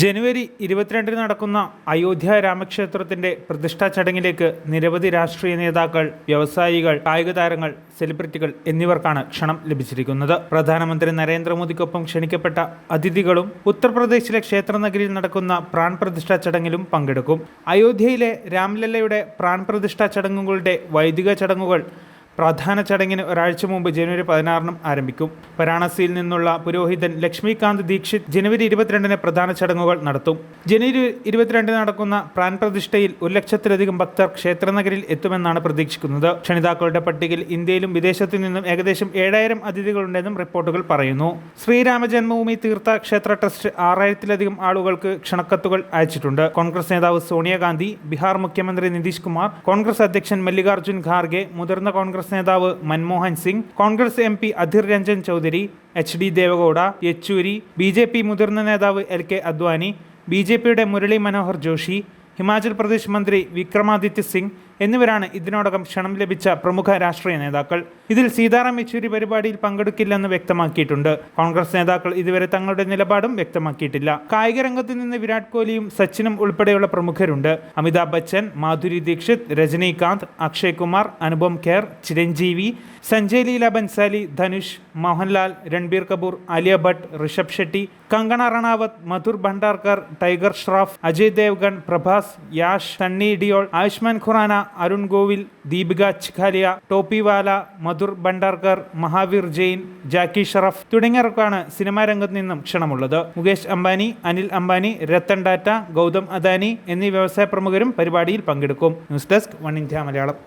ജനുവരി ഇരുപത്തിരണ്ടിന് നടക്കുന്ന അയോധ്യ രാമക്ഷേത്രത്തിന്റെ പ്രതിഷ്ഠാ ചടങ്ങിലേക്ക് നിരവധി രാഷ്ട്രീയ നേതാക്കൾ വ്യവസായികൾ കായിക താരങ്ങൾ സെലിബ്രിറ്റികൾ എന്നിവർക്കാണ് ക്ഷണം ലഭിച്ചിരിക്കുന്നത്. പ്രധാനമന്ത്രി നരേന്ദ്രമോദിക്കൊപ്പം ക്ഷണിക്കപ്പെട്ട അതിഥികളും ഉത്തർപ്രദേശിലെ ക്ഷേത്രനഗരിയിൽ നടക്കുന്ന പ്രാൺ പ്രതിഷ്ഠാ ചടങ്ങിലും പങ്കെടുക്കും. അയോധ്യയിലെ രാംലല്ലയുടെ പ്രാൺ പ്രതിഷ്ഠാ ചടങ്ങുകളുടെ വൈദിക ചടങ്ങുകൾ പ്രധാന ചടങ്ങിന് ഒരാഴ്ച മുമ്പ് ജനുവരി പതിനാറിനും ആരംഭിക്കും. വാരാണസിയിൽ നിന്നുള്ള പുരോഹിതൻ ലക്ഷ്മികാന്ത് ദീക്ഷിത് ജനുവരി ഇരുപത്തിരണ്ടിന് പ്രധാന ചടങ്ങുകൾ നടത്തും. ജനുവരി ഇരുപത്തിരണ്ടിന് നടക്കുന്ന പ്രാൻ പ്രതിഷ്ഠയിൽ ഒരു ലക്ഷത്തിലധികം ഭക്തർ ക്ഷേത്രനഗരിൽ എത്തുമെന്നാണ് പ്രതീക്ഷിക്കുന്നത്. ക്ഷണിതാക്കളുടെ പട്ടികയിൽ ഇന്ത്യയിലും വിദേശത്തു നിന്നും ഏകദേശം ഏഴായിരം അതിഥികളുണ്ടെന്നും റിപ്പോർട്ടുകൾ പറയുന്നു. ശ്രീരാമജന്മഭൂമി തീർത്ഥ ക്ഷേത്ര ട്രസ്റ്റ് ആറായിരത്തിലധികം ആളുകൾക്ക് ക്ഷണക്കത്തുകൾ അയച്ചിട്ടുണ്ട്. കോൺഗ്രസ് നേതാവ് സോണിയാഗാന്ധി ബീഹാർ മുഖ്യമന്ത്രി നിതീഷ് കുമാർ കോൺഗ്രസ് അധ്യക്ഷൻ മല്ലികാർജുൻ ഖാർഗെ മുതിർന്ന കോൺഗ്രസ് നേതാവ് Manmohan Singh Congress M P Adhir Ranjan Chowdhury H D Deve Gowda Yechury B J P മുതിർന്ന നേതാവ് L K Advani B J പിയുടെ മുരളി മനോഹർ ജോഷി ഹിമാചൽ പ്രദേശ് മന്ത്രി വിക്രമാദിത്യ സിംഗ് എന്നിവരാണ് ഇതിനോടകം ക്ഷണം ലഭിച്ച പ്രമുഖ രാഷ്ട്രീയ നേതാക്കൾ. ഇതിൽ സീതാറാം യെച്ചൂരി പരിപാടിയിൽ പങ്കെടുക്കില്ലെന്ന് വ്യക്തമാക്കിയിട്ടുണ്ട്. കോൺഗ്രസ് നേതാക്കൾ ഇതുവരെ തങ്ങളുടെ നിലപാടും വ്യക്തമാക്കിയിട്ടില്ല. കായിക രംഗത്ത് നിന്ന് വിരാട് കോഹ്ലിയും സച്ചിനും ഉൾപ്പെടെയുള്ള പ്രമുഖരുണ്ട്. അമിതാഭ് ബച്ചൻ മാധുരി ദീക്ഷിത് രജനീകാന്ത് അക്ഷയ് കുമാർ അനുപം ഖേർ ചിരഞ്ജീവി സഞ്ജയ് ലീല ബൻസാലി ധനുഷ് മോഹൻലാൽ രൺബീർ കപൂർ ആലിയ ഭട്ട് ഋഷഭ് ഷെട്ടി കങ്കണ റണാവത്ത് മധുർ ഭണ്ഡാർക്കർ ടൈഗർ ഷ്രോഫ് അജയ് ദേവ്ഗൺ പ്രഭാസ് യാഷ് സണ്ണി ഡിയോൾ ആയുഷ്മാൻ ഖുറാന അരുൺ ഗോവിൽ ദീപിക ചിഖാലിയ ടോപ്പിവാല മധുർ ഭണ്ഡാർക്കർ മഹാവീർ ജെയിൻ ജാക്കി ഷറഫ് തുടങ്ങിയവർക്കാണ് സിനിമാ രംഗത്ത് നിന്നും ക്ഷണമുള്ളത്. മുകേഷ് അംബാനി അനിൽ അംബാനി രത്തൻ ടാറ്റ ഗൗതം അദാനി എന്നീ വ്യവസായ പ്രമുഖരും പരിപാടിയിൽ പങ്കെടുക്കും. News desk One India Malayalam.